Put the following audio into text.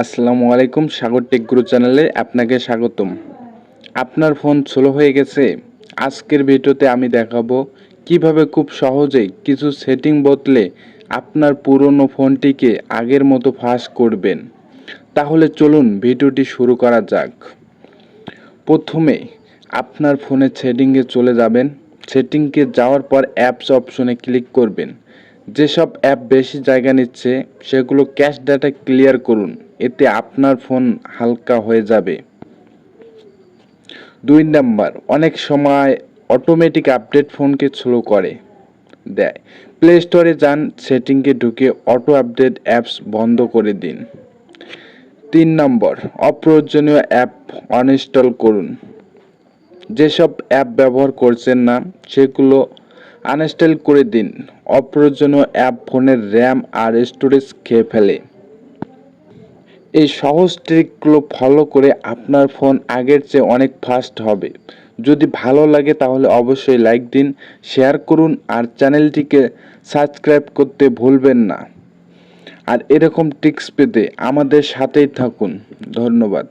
আসসালামু আলাইকুম, সাগর টেক গুরু চ্যানেলে আপনাকে স্বাগতম। আপনার ফোন স্লো হয়ে গেছে। আজকের ভিডিওতে আমি দেখাবো কীভাবে খুব সহজেই কিছু সেটিং বদলে আপনার পুরনো ফোনটিকে আগের মতো ফাঁস করবেন। তাহলে চলুন ভিডিওটি শুরু করা যাক। প্রথমে আপনার ফোনের সেটিংয়ে চলে যাবেন। সেটিংকে যাওয়ার পর অ্যাপস অপশনে ক্লিক করবেন। যেসব অ্যাপ বেশি জায়গা নিচ্ছে, সেগুলো ক্যাশ ডাটা ক্লিয়ার করুন। এতে আপনার ফোন হালকা হয়ে যাবে। দুই নাম্বার, অনেক সময় অটোমেটিক আপডেট ফোনকে স্লো করে, দেয়। প্লে স্টোরে যান, সেটিংকে ঢুকে অটো আপডেট অ্যাপস বন্ধ করে দিন। তিন নম্বর, অপ্রয়োজনীয় অ্যাপ অনইনস্টল করুন। যেসব অ্যাপ ব্যবহার করছেন না, সেগুলো আনইনস্টল করে দিন। অপ্রয়োজনীয় অ্যাপ ফোনের র্যাম আর স্টোরেজ খেয়ে ফেলে। এই সহজ ট্রিকগুলো ফলো করে আপনার ফোন আগের চেয়ে অনেক ফাস্ট হবে। যদি ভালো লাগে তাহলে অবশ্যই লাইক দিন শেয়ার করুন আর চ্যানেলটিকে সাবস্ক্রাইব করতে ভুলবেন না। আর এরকম টিক্স পেতে আমাদের সাথেই থাকুন। ধন্যবাদ।